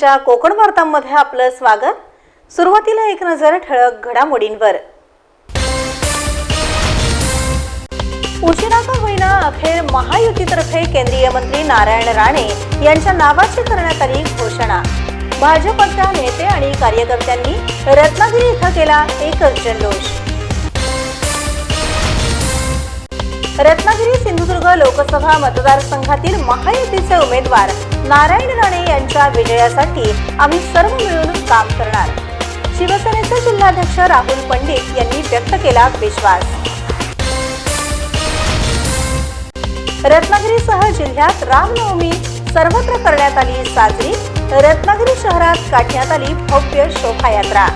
नमस्कार कोकण वार्तांमध्ये आपलं स्वागत. सुरुवातीला एक नजर ठळक घडामोडींवर. उशिरा का होईना अखेर महायुतीतर्फे केंद्रीय मंत्री नारायण राणे यांच्या नावाची करण्यात आली घोषणा. भाजपच्या नेते आणि कार्यकर्त्यांनी रत्नागिरी इथं केला एकच जल्लोष. रत्नागिरी सिंधुदुर्ग लोकसभा मतदारसंघातील महायुतीचे उमेदवार नारायण राणे यांच्या विजयासाठी आम्ही सर्व मिळून काम करणार. शिवसेनेचे जिल्हाध्यक्ष राहुल पंडित यांनी व्यक्त केला विश्वास. रत्नागिरीसह जिल्ह्यात रामनवमी सर्वत्र करण्यात आली साजरी. रत्नागिरी शहरात काढण्यात आली भव्य शोभायात्रा.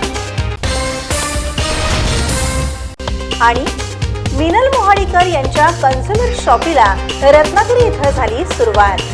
आणि मिनल मोहाडीकर यांच्या कन्झ्युमर शॉपीला रत्नागिरी इथं झाली सुरुवात.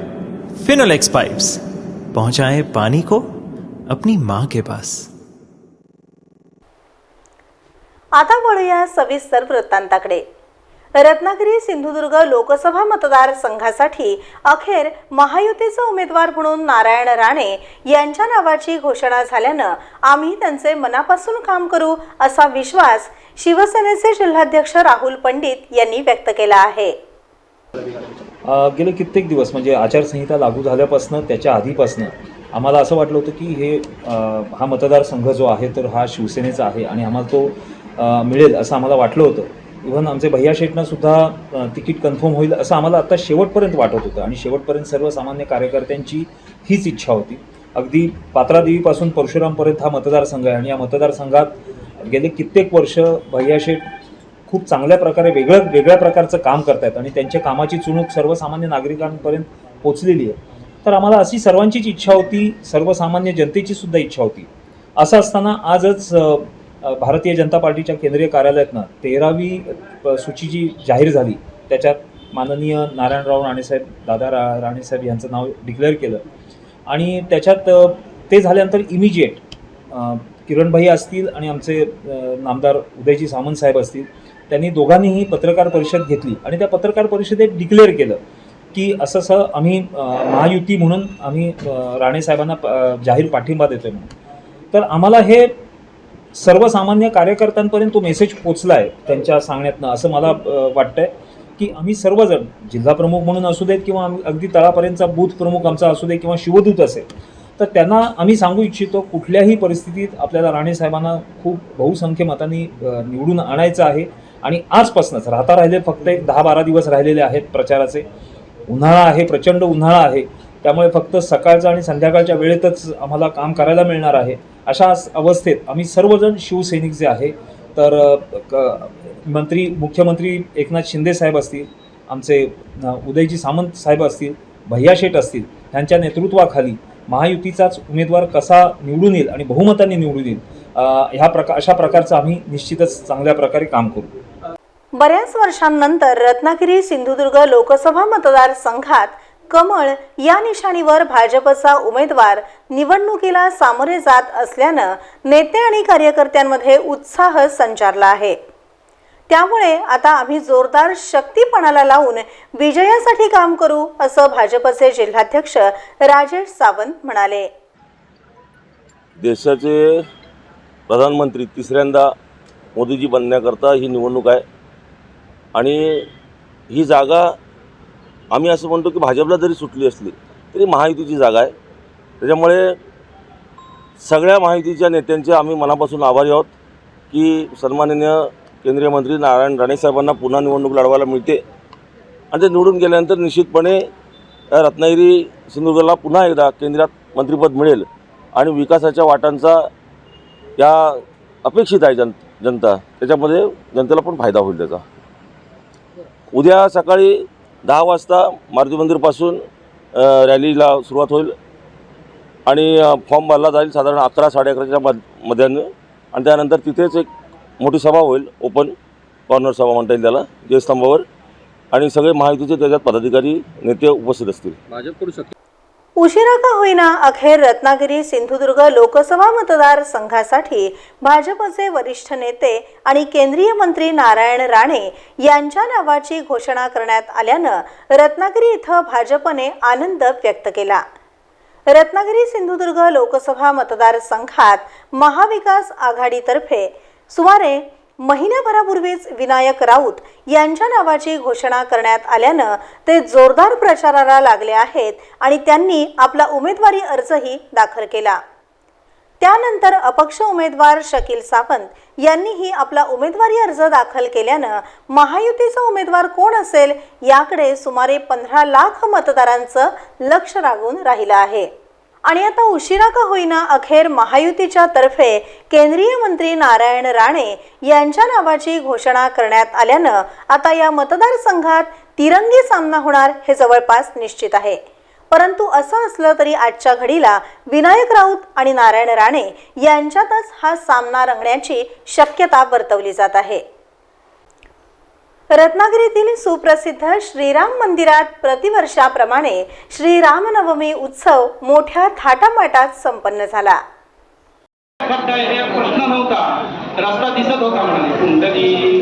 फिनोलेक्स पाइप्स पहुंचाए पानी को अपनी माँ के पास। आता वळूया सविस्तर वृत्तांताकडे. रत्नागिरी सिंधुदुर्ग लोकसभा मतदारसंघासाठी अखेर महायुतीचे उमेदवार म्हणून नारायण राणे यांच्या नावाची घोषणा झाल्यानं आम्ही त्यांचे मनापासून काम करू असा विश्वास शिवसेनेचे जिल्हाध्यक्ष राहुल पंडित यांनी व्यक्त केला आहे. गेले कित्येक दिवस म्हणजे आचारसंहिता लागू झाल्यापासनं त्याच्या आधीपासनं आम्हाला असं वाटलं होतं की हे हा मतदारसंघ जो आहे तर हा शिवसेनेचा आहे आणि आम्हाला तो मिळेल असं आम्हाला वाटलं होतं. इव्हन आमचे भैया शेठनंसुद्धा तिकीट कन्फर्म होईल असं आम्हाला आता शेवटपर्यंत वाटत होतं आणि शेवटपर्यंत सर्वसामान्य कार्यकर्त्यांची हीच इच्छा होती. अगदी पात्रादेवीपासून परशुरामपर्यंत हा मतदारसंघ आहे आणि या मतदारसंघात गेले कित्येक वर्ष भैया शेठ खूप चांगल्या प्रकारे वेगळं वेगळ्या प्रकारचं काम करतायत आणि त्यांच्या कामाची चुणूक सर्वसामान्य नागरिकांपर्यंत पोचलेली आहे. तर आम्हाला अशी सर्वांचीच इच्छा होती सर्वसामान्य जनतेची सुद्धा इच्छा होती. असं असताना आजच भारतीय जनता पार्टीच्या केंद्रीय कार्यालयातनं तेरावी सूची जी जाहीर झाली त्याच्यात माननीय नारायणराव राणेसाहेब दादा रा राणेसाहेब यांचं नाव डिक्लेअर केलं. आणि त्याच्यात ते झाल्यानंतर इमिजिएट किरणभाई असतील आणि आमचे नामदार उदयजी सामंत साहेब असतील त्यांनी दोघांनीही पत्रकार परिषद घेतली आणि त्या पत्रकार परिषदेत डिक्लेअर केलं की असं असं आम्ही महायुती म्हणून आम्ही राणेसाहेबांना राणे साहेबांना जाहीर पाठिंबा देतोय म्हणून. तर आम्हाला हे सर्वसामान्य कार्यकर्त्यांपर्यंत तो मेसेज पोचला आहे त्यांच्या सांगण्यातनं. असं मला वाटतंय की आम्ही सर्वजण जिल्हा प्रमुख म्हणून असू देत किंवा आम्ही अगदी तळापर्यंतचा बूथ प्रमुख आमचा असू दे किंवा शिवदूत असेल तर त्यांना आम्ही सांगू इच्छितो कुठल्याही परिस्थितीत आपल्याला राणे साहेबांना खूप बहुसंख्य मतांनी निवडून आणायचं आहे. आणि आजपासूनच राहता राहिले फक्त एक दहा बारा दिवस राहिलेले आहेत प्रचाराचे. उन्हाळा आहे प्रचंड उन्हाळा आहे. त्यामुळे फक्त सकाळचं आणि संध्याकाळच्या वेळेतच आम्हाला काम करायला मिळणार आहे. अशा अवस्थेत आम्ही सर्वजण शिवसैनिक जे आहे तर क- मंत्री मुख्यमंत्री एकनाथ शिंदे साहेब असतील आमचे उदयजी सामंत साहेब असतील भैया शेठ असतील यांच्या नेतृत्वाखाली महायुतीचाच उमेदवार कसा निवडून येईल आणि बहुमताने निवडून येईल ह्या प्रकार अशा प्रकारचं आम्ही निश्चितच चांगल्या प्रकारे काम करू. बऱ्याच वर्षांनंतर रत्नागिरी सिंधुदुर्ग लोकसभा मतदारसंघात कमळ या निशाणीवर भाजपचा उमेदवार निवडणुकीला सामोरे जात असल्यानं नेते आणि कार्यकर्त्यांमध्ये उत्साह संचारला आहे. त्यामुळे आता आम्ही जोरदार शक्तीपणाला लावून विजयासाठी काम करू असं भाजपचे जिल्हाध्यक्ष राजेश सावंत म्हणाले. देशाचे प्रधानमंत्री तिसऱ्यांदा मोदीजी बनण्याकरता ही निवडणूक आहे. आणि ही जागा आम्ही असं म्हणतो की भाजपला जरी सुटली असली तरी महायुतीची जागा आहे. त्याच्यामुळे सगळ्या महायुतीच्या नेत्यांचे आम्ही मनापासून आभारी आहोत की सन्माननीय केंद्रीय मंत्री नारायण राणेसाहेबांना पुन्हा निवडणूक लढवायला मिळते. आणि ते निवडून गेल्यानंतर निश्चितपणे रत्नागिरी सिंधुदुर्गला पुन्हा एकदा केंद्रात मंत्रिपद मिळेल आणि विकासाच्या वाटांचा या अपेक्षित आहे जन जनता. त्याच्यामध्ये जनतेला पण फायदा होईल त्याचा. उद्या सकाळी दहा वाजता मारुती मंदिरपासून रॅलीला सुरुवात होईल. आणि फॉर्म भरला जाईल साधारण अकरा साडे अकराच्या मध मध्यानं. आणि त्यानंतर तिथेच एक मोठी सभा होईल ओपन कॉर्नर सभा म्हणता येईल त्याला जयस्तंभावर. आणि सगळे महायुतीचे त्याच्यात पदाधिकारी नेते उपस्थित असतील. भाजप करू शकतो. उशिरा का होईना अखेर रत्नागिरी सिंधुदुर्ग लोकसभा मतदारसंघासाठी भाजपचे वरिष्ठ नेते आणि केंद्रीय मंत्री नारायण राणे यांच्या नावाची घोषणा करण्यात आल्यानं रत्नागिरी इथं भाजपने आनंद व्यक्त केला. रत्नागिरी सिंधुदुर्ग लोकसभा मतदारसंघात महाविकास आघाडीतर्फे सुमारे महिन्याभरापूर्वीच विनायक राऊत यांच्या नावाची घोषणा करण्यात आल्यानं ते जोरदार प्रचाराला लागले आहेत आणि त्यांनी आपला उमेदवारी अर्जही दाखल केला. त्यानंतर अपक्ष उमेदवार शकील सावंत यांनीही आपला उमेदवारी अर्ज दाखल केल्यानं महायुतीचा उमेदवार कोण असेल याकडे सुमारे पंधरा लाख मतदारांचं लक्ष लागून राहिलं आहे. आणि आता उशिरा का होईना अखेर महायुतीच्या तर्फे केंद्रीय मंत्री नारायण राणे यांच्या नावाची घोषणा करण्यात आल्यानं आता या मतदारसंघात तिरंगी सामना होणार हे जवळपास निश्चित आहे. परंतु असं असलं तरी आजच्या घडीला विनायक राऊत आणि नारायण राणे यांच्यातच हा सामना रंगण्याची शक्यता वर्तवली जात आहे. रत्नागिरीतील सुप्रसिद्ध श्रीराम मंदिरात प्रतिवर्षाप्रमाणे श्रीरामनवमी उत्सव मोठ्या थाटामाटात संपन्न झाला. प्रश्न नव्हता रस्ता दिसत होता म्हणाले.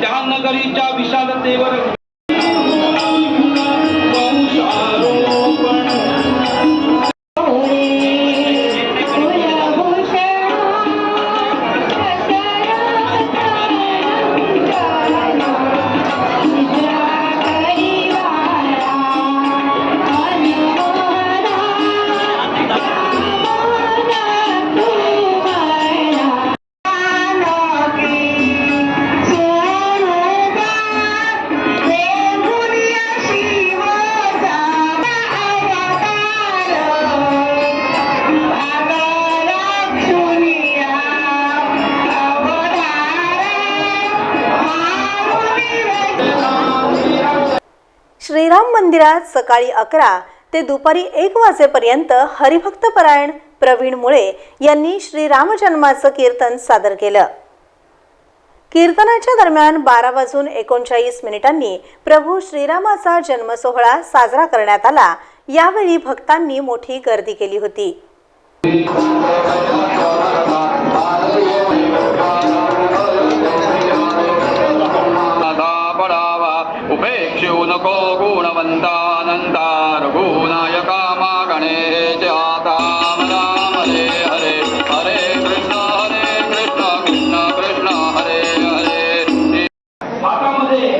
त्या नगरीच्या विशालतेवर सकाळी अकरा ते दुपारी एक वाजेपर्यंत हरिभक्तपरायण प्रवीण मुळे यांनी श्रीराम जन्माचं कीर्तन सादर केलं. कीर्तनाच्या दरम्यान बारा वाजून एकोणचाळीस मिनिटांनी प्रभू श्रीरामाचा जन्मसोहळा साजरा करण्यात आला. यावेळी भक्तांनी मोठी गर्दी केली होती. नको गुणवंतानंदा रघुनायका मागणे आता राम हरे हरे हरे कृष्ण हरे कृष्ण कृष्ण कृष्ण हरे हरे हातामध्ये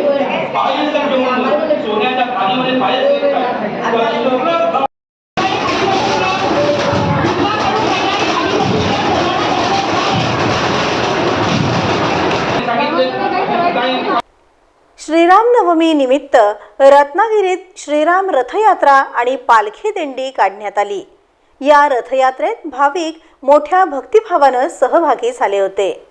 पायस घेऊन सोन्याच्या खाणीमध्ये पायस घेतात श्रीराम नवमी निमित्त रत्नागिरीत श्रीराम रथयात्रा आणि पालखी दिंडी काढण्यात आली. या रथयात्रेत भाविक मोठ्या भक्तिभावानं सहभागी झाले होते.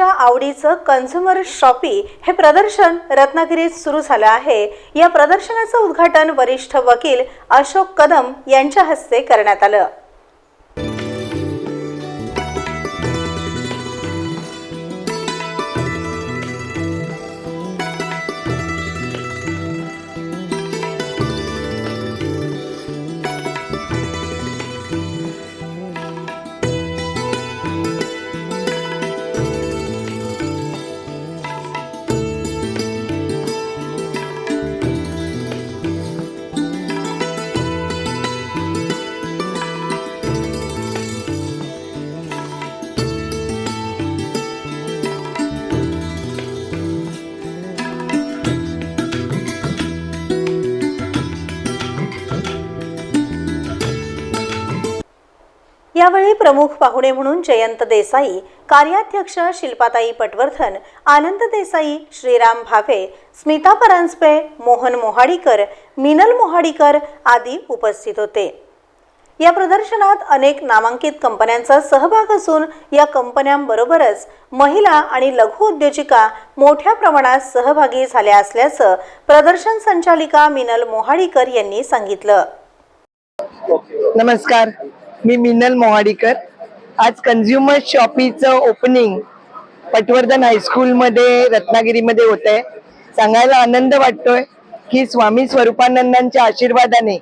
सर्वांच्या आवडीचं कन्झ्युमर शॉपी हे प्रदर्शन रत्नागिरीत सुरू झालं आहे. या प्रदर्शनाचं उद्घाटन वरिष्ठ वकील अशोक कदम यांच्या हस्ते करण्यात आलं. यावेळी प्रमुख पाहुणे म्हणून जयंत देसाई कार्याध्यक्ष शिल्पाताई पटवर्धन आनंद देसाई श्रीराम भावे स्मिता परांजपे मोहन मोहाडीकर मिनल मोहाडीकर आदी उपस्थित होते. या प्रदर्शनात अनेक नामांकित कंपन्यांचा सहभाग असून या कंपन्यांबरोबरच महिला आणि लघु उद्योजिका मोठ्या प्रमाणात सहभागी झाल्या असल्याचं प्रदर्शन संचालिका मिनल मोहाडीकर यांनी सांगितलं. नमस्कार. मी मिनल मोहाडीकर. आज कन्झ्युमर शॉपीचं ओपनिंग पटवर्धन हायस्कूलमध्ये रत्नागिरीमध्ये होत आहे सांगायला आनंद वाटतोय की स्वामी स्वरूपानंदांच्या आशीर्वादाने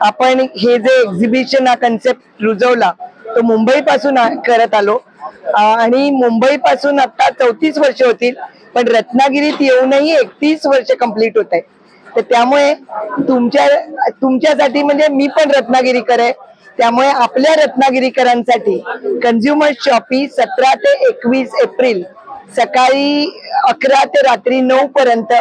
आपण हे जे एक्झिबिशन हा कन्सेप्ट रुजवला तो मुंबईपासून करत आलो. आणि मुंबईपासून आता चौतीस वर्ष होतील पण रत्नागिरीत येऊनही एकतीस वर्ष कंप्लीट होत आहे तर त्यामुळे तुमच्या तुमच्यासाठी म्हणजे मी पण रत्नागिरीकर आहे. त्यामुळे आपल्या रत्नागिरीकरांसाठी कन्झ्युमर शॉपी सतरा ते एकवीस एप्रिल सकाळी अकरा ते रात्री नऊ पर्यंत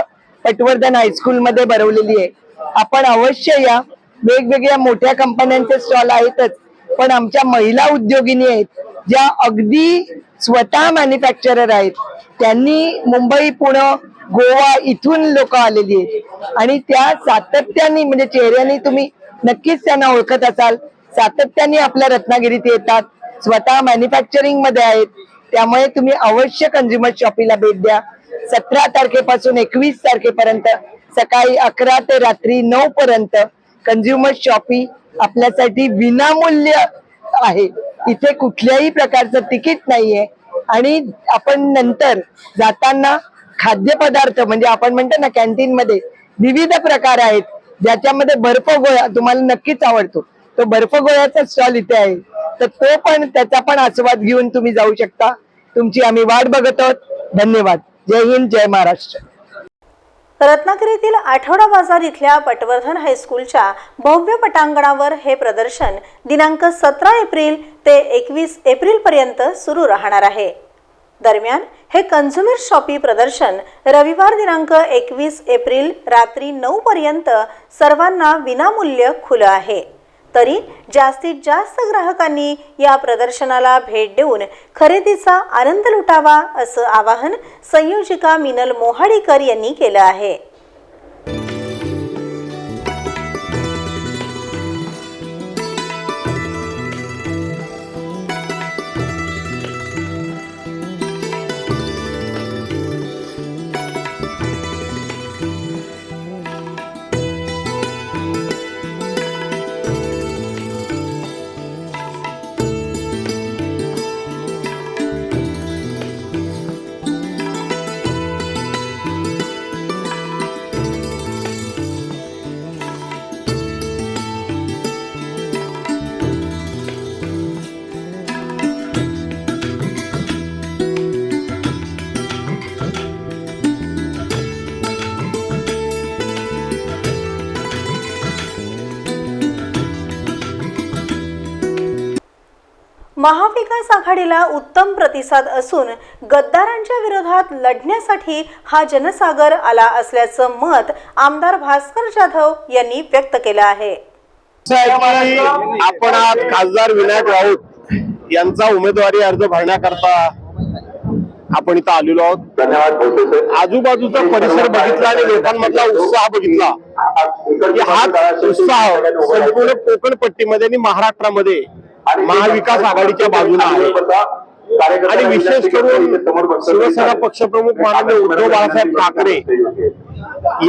पटवर्धन हायस्कूलमध्ये भरवलेली आहे. आपण अवश्य या. वेगवेगळ्या मोठ्या कंपन्यांचे स्टॉल आहेतच पण आमच्या महिला उद्योगिनी आहेत ज्या अगदी स्वतः मॅन्युफॅक्चरर आहेत. त्यांनी मुंबई पुणे गोवा इथून लोक आलेली आहेत. आणि त्या सातत्याने म्हणजे चेहऱ्याने तुम्ही नक्कीच त्यांना ओळखत असाल. सातत्याने आपल्या रत्नागिरीत येतात. स्वतः मॅन्युफॅक्चरिंगमध्ये आहेत. त्यामुळे तुम्ही अवश्य कंझ्युमर शॉपीला भेट द्या. सतरा तारखेपासून एकवीस तारखेपर्यंत सकाळी अकरा ते रात्री नऊ पर्यंत कंझ्युमर शॉपी आपल्यासाठी विनामूल्य आहे. इथे कुठल्याही प्रकारचं तिकीट नाहीये. आणि आपण नंतर जाताना खाद्यपदार्थ म्हणजे आपण म्हणतो ना कॅन्टीन मध्ये विविध प्रकार आहेत. ज्याच्यामध्ये बर्फ गोळा तुम्हाला नक्कीच आवडतो. तो बर्फ गोळ्याचा स्टॉल इथे आहे. तर तो पण त्याचा पण आस्वाद घेऊन तुम्ही जाऊ शकता. तुमची आम्ही वाट बघत आहोत. धन्यवाद. जय हिंद जय महाराष्ट्र. रत्नागिरीतील आठवडा बाजार इथल्या पटवर्धन हायस्कूलच्या भव्य पटांगणावर हे प्रदर्शन दिनांक सतरा एप्रिल ते एकवीस एप्रिल पर्यंत सुरू राहणार आहे. दरम्यान हे कन्झ्युमर शॉपी प्रदर्शन रविवार दिनांक एकवीस एप्रिल रात्री नऊ पर्यंत सर्वांना विनामूल्य खुलं आहे. तरी जास्तीत जास्त ग्राहकांनी या प्रदर्शनाला भेट देऊन खरेदीचा आनंद लुटावा असं आवाहन संयोजिका मिनल मोहाडीकर यांनी केलं आहे. महाविकास आघाडीला उत्तम प्रतिसाद असून गद्दारांच्या विरोधात लढण्यासाठी हा जनसागर आला असल्याचं मत आमदार भास्कर जाधव यांनी व्यक्त केलं आहे. आपण आज खासदार विनायक राऊत यांचा उमेदवारी अर्ज भरण्याकरता आपण इथं आलेलो आहोत. धन्यवाद आजूबाजूचा परिसर बघितला आणि लोकांमधला उत्साह बघितला की हा उत्साह संपूर्ण कोकण पट्टीमध्ये आणि महाराष्ट्रामध्ये महाविकास आघाडीच्या बाजूला आहे. आणि विशेष करून शिवसेना पक्षप्रमुख माननीय उद्धव बाळासाहेब ठाकरे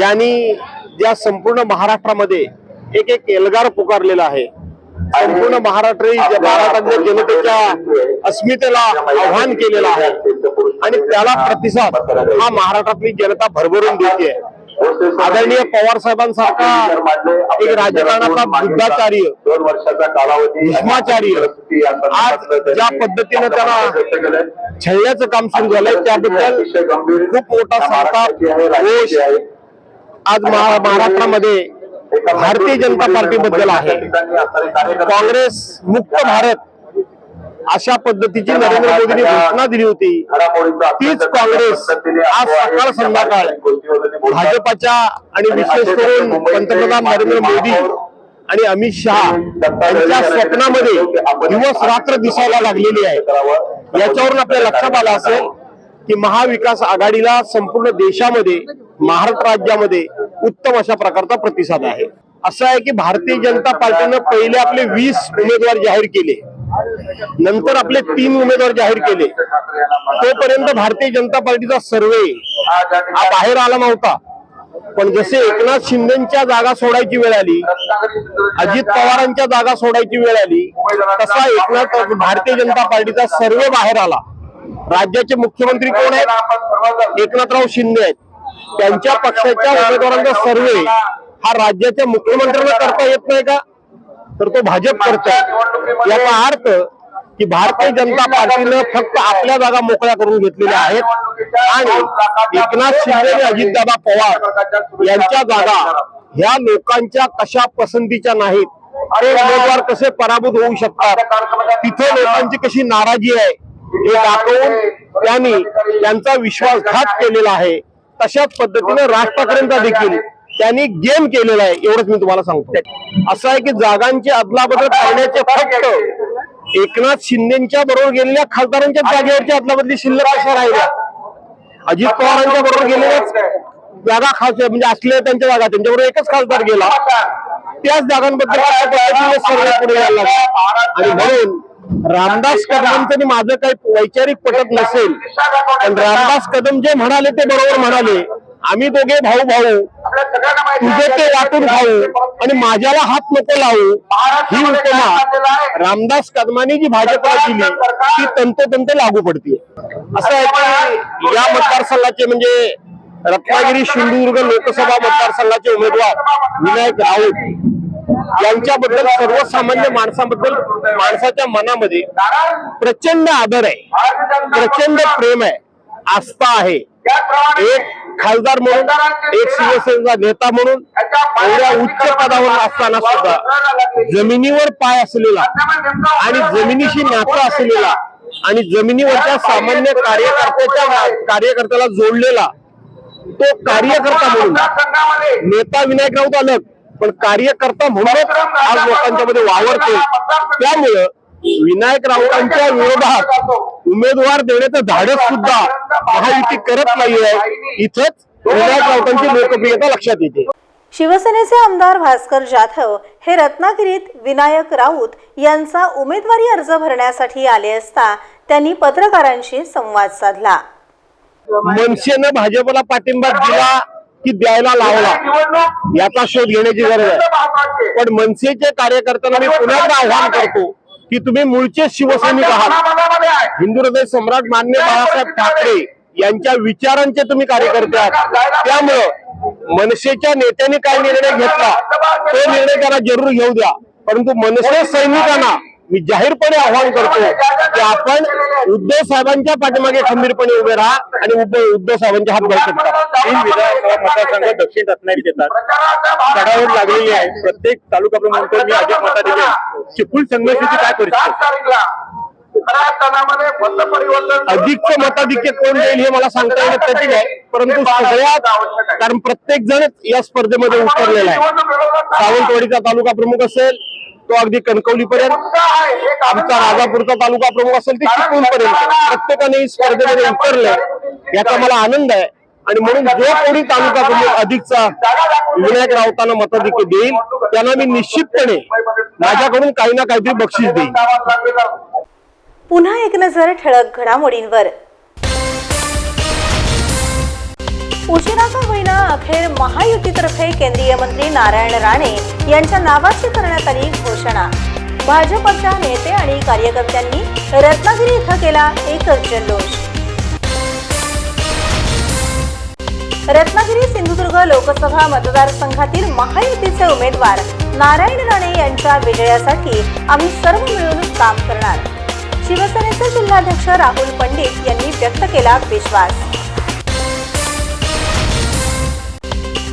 यांनी ज्या संपूर्ण महाराष्ट्रामध्ये एक एक एल्गार पुकारलेला आहे संपूर्ण महाराष्ट्र महाराष्ट्रातल्या जनतेच्या अस्मितेला आव्हान केलेलं आहे. आणि त्याला प्रतिसाद हा महाराष्ट्रातली जनता भरभरून देते आदरणीय पवार साहेबांसारखा एक राजकारणाचा बुद्धाचार्य दोन वर्षाचा कालावधी भीष्माचार्य आज ज्या पद्धतीनं त्याला छळण्याचं काम सुरू झालंय त्याबद्दल खूप मोठा संताप रोष आज महा- महाराष्ट्रामध्ये भारतीय जनता पार्टी बद्दल आहे. काँग्रेस मुक्त भारत अशा पद्धतीची नरेंद्र मोदींनी घोषणा दिली होती. तीच काँग्रेस आज सकाळ संध्याकाळ भाजपाच्या आणि विशेष करून पंतप्रधान नरेंद्र मोदी आणि अमित शहा यांच्या स्वप्नामध्ये दिवस रात्र दिसायला लागलेली आहे. याच्यावरून आपल्या लक्षात आलं असेल की महाविकास आघाडीला संपूर्ण देशामध्ये महाराष्ट्र राज्यामध्ये उत्तम अशा प्रकारचा प्रतिसाद आहे. असं आहे की भारतीय जनता पार्टीनं पहिले आपले वीस उमेदवार जाहीर केले. नंतर आपले तीन उमेदवार जाहीर केले. तोपर्यंत भारतीय जनता पार्टीचा सर्वे हा बाहेर आला नव्हता. पण जसे एकनाथ शिंदेच्या जागा सोडायची वेळ आली अजित पवारांच्या जागा सोडायची वेळ आली तसा एकनाथ भारतीय जनता पार्टीचा सर्वे बाहेर आला. राज्याचे मुख्यमंत्री कोण आहेत? एकनाथराव शिंदे आहेत. त्यांच्या पक्षाच्या उमेदवारांचा सर्वे हा राज्याच्या मुख्यमंत्र्यांना करता येत नाही का? तर तो भाजप करतोय. याचा अर्थ की भारतीय जनता पार्टीनं फक्त आपल्या जागा मोकळ्या करून घेतलेल्या आहेत. आणि एकनाथ शिंदे आणि अजितदादा पवार यांच्या जागा ह्या लोकांच्या कशा पसंतीच्या नाहीत? ते उमेदवार कसे पराभूत होऊ शकतात? तिथे लोकांची कशी नाराजी आहे? हे दाखवून त्यांनी त्यांचा विश्वासघात केलेला आहे. तशाच पद्धतीने राज ठाकरेंचा देखील त्यांनी गेम केलेला आहे एवढंच मी तुम्हाला सांगतो. असं आहे की जागांची अदलाबदल करण्याचे फक्त एकनाथ शिंदेच्या बरोबर गेलेल्या खासदारांच्या जागेवरची अदलाबदली शिल्लक कशा राहिल्या? अजित पवारांच्या बरोबर गेलेल्या जागा खास म्हणजे असलेल्या त्यांच्या जागा त्यांच्याबरोबर एकच खासदार गेला. त्याच जागांबद्दल पुढे यायला आणि म्हणून रामदास कदमांचं आणि माझं काही वैचारिक पटत नसेल पण रामदास कदम जे म्हणाले ते बरोबर म्हणाले. आम्ही दोघे भाऊ भाऊ. तुझे ते वाटून खाऊ. आणि माझ्याला हात नको लावू. ही उपमा रामदास कदमांनी जी भाजपला दिली ती तंतोतंत लागू पडते असं आहे की या मतदारसंघाचे म्हणजे रत्नागिरी सिंधुदुर्ग लोकसभा मतदारसंघाचे उमेदवार विनायक राऊत यांच्याबद्दल सर्वसामान्य माणसाबद्दल माणसाच्या मनामध्ये प्रचंड आदर आहे. प्रचंड प्रेम आहे. आस्था आहे. एक खासदार म्हणून एक शिवसेनेचा नेता म्हणून एवढ्या उच्च पदावर असताना सुद्धा जमिनीवर पाय असलेला आणि जमिनीशी नातं असलेला आणि जमिनीवरच्या सामान्य कार्यकर्त्याच्या कार्यकर्त्याला जोडलेला तो कार्यकर्ता म्हणून. नेता विनायक राऊत अलग पण कार्यकर्ता म्हणूनच आज लोकांच्या मध्ये वावरतो त्यामुळं विनायक राऊतांच्या विरोधात उमेदवार देण्याचं धाडस सुद्धा महायुती करत नाहीये. इथंच विनायक राऊतांची लोकप्रियता लक्षात येते. शिवसेनेचे आमदार भास्कर जाधव हे रत्नागिरीत विनायक राऊत यांचा उमेदवारी अर्ज भरण्यासाठी आले असता त्यांनी पत्रकारांशी संवाद साधला. मनसेनं भाजपला पाठिंबा दिला की द्यायला लावला. याचा शोध घेण्याची गरज आहे. पण मनसेच्या कार्यकर्त्यांना मी पुन्हा आव्हान करतो. की तुम्ही मूळचे शिवसैनिक आहात. हिंदू हृदय सम्राट मान्य बाळासाहेब ठाकरे यांच्या विचारांचे तुम्ही कार्यकर्ते आहात. त्यामुळं मनसेच्या नेत्यांनी काय निर्णय घेतला तो निर्णय त्यांना जरूर घेऊ द्या. परंतु मनसे सैनिकांना मी जाहीरपणे आवाहन करतो की आपण उद्धव साहेबांच्या पाठीमागे खंबीरपणे उभे राहा आणि उद्धव उद्धव साहेबांचे हात बळकट करा. तीन विधानसभा मतदारसंघ दक्षिण रत्नागिरीत येतात. चढावर लागलेली आहे. प्रत्येक तालुका प्रमुख मी अधिक मताधिकारी चिपळूण संघर्षाची काय परिस्थिती? अधिकचं मताधिक्य कोण देईल हे मला सांगता येणं कठीण आहे. परंतु सगळ्यात कारण प्रत्येक जण या स्पर्धेमध्ये उतरलेला आहे. सावंतवाडीचा तालुका प्रमुख असेल तो अगदी कणकवली पर्यंत आमचा राजापूरचा तालुका प्रमुख असेल ते चिपळूण पर्यंत प्रत्येकाने ही स्पर्धेमध्ये उतरलंय. याचा मला आनंद आहे. आणि म्हणून जो कोणी तालुका प्रमुख अधिकचा विनायक राऊतांना मताधिक्य देईल त्यांना मी निश्चितपणे माझ्याकडून काही ना काहीतरी बक्षीस देईल पुन्हा एक नजर ठळक घडामोडींवर. उशिरा का होईना अखेर महायुतीतर्फे केंद्रीय मंत्री नारायण राणे यांच्या नावाची करण्यात आली घोषणा. भाजपच्या नेते आणि कार्यकर्त्यांनी रत्नागिरी इथं केला एकच जल्लोष. रत्नागिरी सिंधुदुर्ग लोकसभा मतदारसंघातील महायुतीचे उमेदवार नारायण राणे यांच्या विजयासाठी आम्ही सर्व मिळून काम करणार. शिवसेनेचे जिल्हाध्यक्ष राहुल पंडित यांनी व्यक्त केला विश्वास.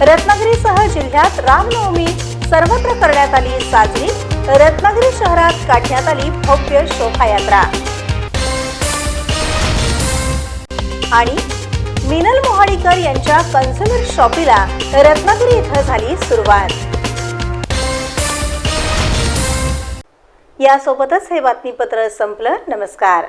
रत्नागिरीसह जिल्ह्यात रामनवमी सर्वत्र करण्यात आली साजरी. रत्नागिरी शहरात काढण्यात आली भव्य शोभायात्रा. आणि मिनल मोहाडीकर यांच्या कन्झ्युमर शॉपीला रत्नागिरी इथं झाली सुरुवात. यासोबतच हे बातमीपत्र संपलं. नमस्कार.